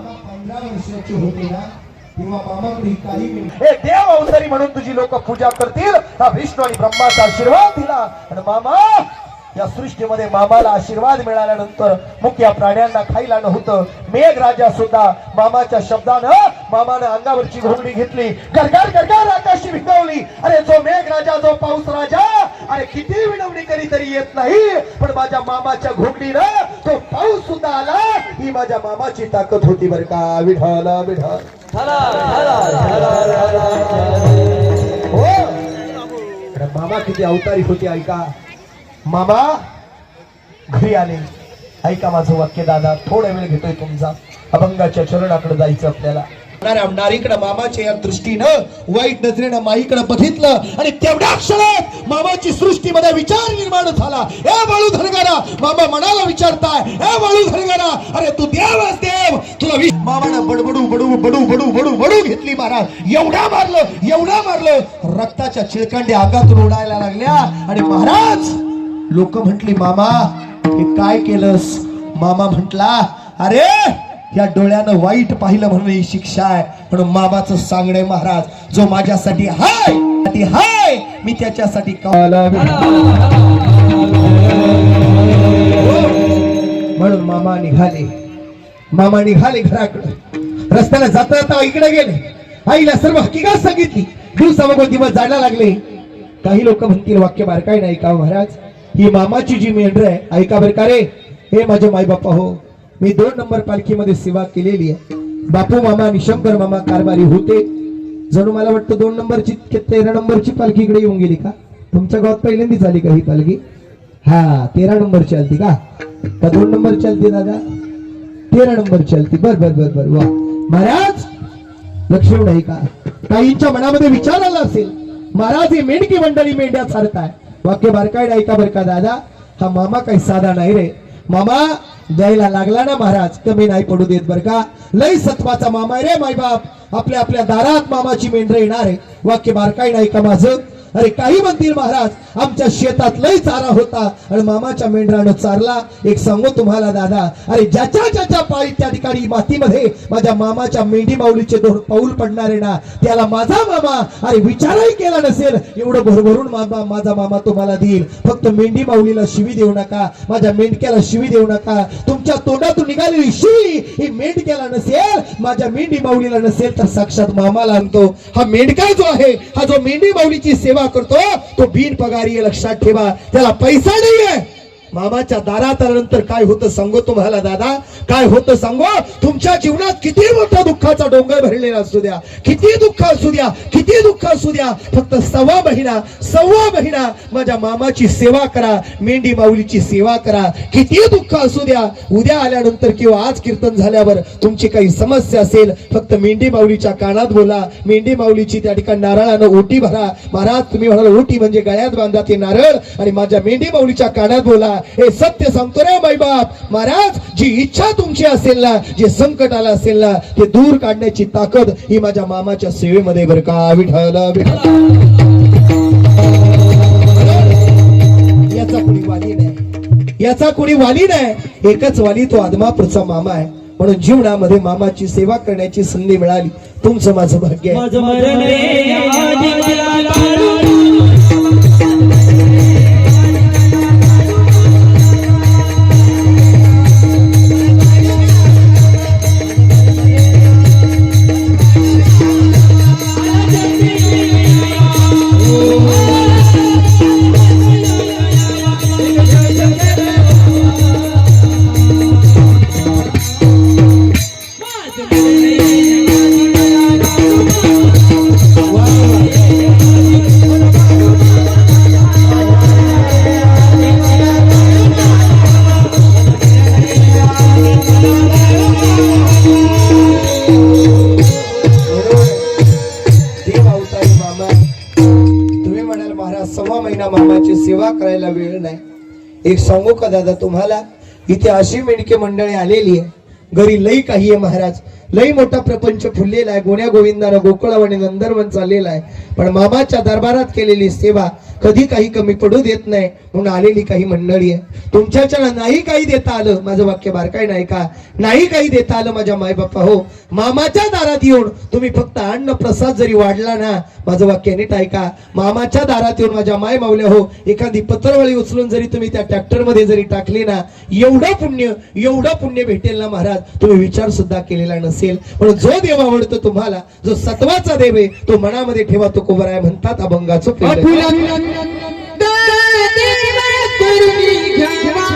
मामा पंधरा वर्षाचे होते ना तेव्हा मामाकडे काही हे देव अवसरी म्हणून तुझी लोक पूजा करतील. हा विष्णू आणि ब्रह्माचा आशीर्वाद दिला. आणि मामा या सृष्टीमध्ये मामाला आशीर्वाद मिळाल्यानंतर मुख्य प्राण्यांना खायला नव्हतं. मेघ राजा सुद्धा मामाच्या शब्दानं मामानं अंगावरची घोंगडी घेतली. गरगार गरगार आकाशी भिंगवली अरे जो मेघ राजा जो पाऊस राजा अरे किती विनवणी करी तरी येत नाही. पण माझ्या मामाच्या घोंगडीनं तो पाऊस सुद्धा आला. ही माझ्या मामाची ताकद होती बर का. विढाला विढाल हो. मामा किती अवतारी होती ऐका. मामा घरी आले. ऐका माझं वाक्य दादा. थोडा वेळ घेतोय तुमचा. अभंगाच्या चरणाकडे जायचं आपल्याला. नारीकडे मामाच्या या दृष्टीनं वाईट नजरेनं माईकडे बघितलं आणि तेवढ्या क्षणात मामाची सृष्टीमध्ये विचार निर्माण झाला. ए बाळू धनगारा मामा मनाला विचारताय ए बाळू धनगारा अरे तू देव देव तुला मामानं बडबडू बडू बडू बडू बडू बडू घेतली महाराज. एवढा मारलं एवढा मारलं रक्ताच्या चिळकांड्या अंगातून उडायला लागल्या. आणि महाराज लोक म्हटली मामा हे काय केलंस? मामा म्हटला अरे या डोळ्यानं वाईट पाहिलं म्हणून ही शिक्षा आहे. म्हणून मामाचं सांगणे महाराज जो माझ्यासाठी हाय हाय मी त्याच्यासाठी म्हणून मामा निघाले. मामा निघाले घराकडे. रस्त्याला जाता जाता इकडे गेले. आईला सर्व हकीकत सांगितली. दिवसामागोल दिवस जायला लागले. काही लोक म्हणतील वाक्य बारकाय नाही का महाराज. ही मामाची जी मेंढर आहे ऐका बरं का रे. हे माझे माय बापा हो मी दोन नंबर पालखीमध्ये सेवा केलेली आहे. बापू मामा निशंकर मामा कारभारी होते. जणू मला वाटतं दोन नंबरची तेरा नंबरची पालखी इकडे येऊन गेली का? तुमच्या गावात पहिल्यांदी झाली का ही पालखी? हा तेरा नंबर चालती का? का दोन नंबर चालते दादा? तेरा नंबर चालती बर बर बर बर. वा. महाराज लक्ष्मण आहे का? काहींच्या मनामध्ये विचार आला असेल. महाराज ही मेंढकी मंडळी मेंढ्या सारताय वाक्य बारकाय ऐका बर का दादा? हा मामा काही साधा नाही रे. मामा द्यायला लागला ना महाराज? कमी नाही पडू देत बर का? लय सत्वाचा मामा आहे रे मायबाप. आपल्या आपल्या दारात मामाची मेंढर येणार आहे वाक्य बारकाई नाही का माझं. अरे काही म्हणतील महाराज आमच्या शेतात लय चारा होता आणि मामाच्या मेंढरानं चारला. एक सांगू तुम्हाला दादा अरे ज्याच्या ज्याच्या पाळी त्या ठिकाणी मातीमध्ये माझ्या मामाच्या मेंढी माऊलीचे दोन पाऊल पडणारे ना त्याला माझा मामा अरे विचारही केला नसेल. एवढं भरभरून मामा माझा मामा तुम्हाला देईल. फक्त मेंढी माऊलीला शिवी देऊ नका माझ्या मेंढक्याला शिवी देऊ नका. तुम तुमच्या तोंडातून निघालेली शी ही मेंढक्याला नसेल माझ्या मेंढी माऊलीला नसेल तर साक्षात मामाला आणतो. हा मेंढका जो आहे हा जो मेंढी माऊलीची सेवा करतो तो बिन पगारी लक्षात ठेवा. त्याला पैसा नाहीये. मामाच्या दारात आल्यानंतर काय होतं सांगू तुम्हाला दादा? काय होतं सांगू? तुमच्या जीवनात किती मोठा दुःखाचा डोंगर भरलेला असू द्या किती दुःख असू द्या किती दुःख असू द्या. फक्त सव्वा महिना सव्वा महिना माझ्या मामाची सेवा करा मेंढी माऊलीची सेवा करा. किती दुःख असू द्या. उद्या आल्यानंतर किंवा आज कीर्तन झाल्यावर तुमची काही समस्या असेल फक्त मेंढी माऊलीच्या कानात बोला. मेंढी माऊलीची त्या ठिकाणी नारळानं ओटी भरा. महाराज तुम्ही म्हणाल ओटी म्हणजे गळ्यात बांधा ते नारळ. आणि माझ्या मेंढी माऊलीच्या कानात बोला. हे सत्य सांगतो रे बाप. महाराज जी इच्छा तुमची असेल ना जे संकट आलं असेल ना ते दूर काढण्याची ताकद ही माझ्या मामाच्या सेवेमध्ये बरं का विठाला याचा कुणी वाली नाही. याचा कुणी वाली नाही. एकच वाली तो आदमापूरचा मामा आहे. म्हणून जीवनामध्ये मामाची सेवा करण्याची संधी मिळाली. तुमचं माझं भाग्य आहे. सेवा करायला वेळ नाही. एक सांगू का दादा तुम्हाला? इथे अशी मेंढके मंडळी आलेली आहे. घरी लई काही आहे महाराज. लई मोठा प्रपंच फुललेला आहे. गोण्या गोविंदानं गोकुळावाणी नंदनवन चाललेला आहे. पण मामाच्या दरबारात केलेली सेवा कधी काही कमी पडू देत नाही. म्हणून आलेली काही मंडळी आहे. तुमच्याच्या नाही काही देता आलं. माझं वाक्य बारकाय नाही का? नाही काही देता आलं माझ्या मायबापा हो. मामाच्या दारात येऊन तुम्ही फक्त अन्न प्रसाद जरी वाढला ना माझं वाक्य नीट ऐका. मामाच्या दारात येऊन माझ्या माय मावल्या हो. एखादी पत्रवळी उचलून जरी तुम्ही त्या ट्रॅक्टरमध्ये जरी टाकली ना एवढं पुण्य एवढं पुण्य भेटेल ना महाराज. तुम्ही विचार सुद्धा केलेला नसेल. पण जो देव आवडतो तुम्हाला जो सत्वाचा देव आहे तो मनामध्ये ठेवा तो कोबर आहे म्हणतात अभंगाचं घ्यावा.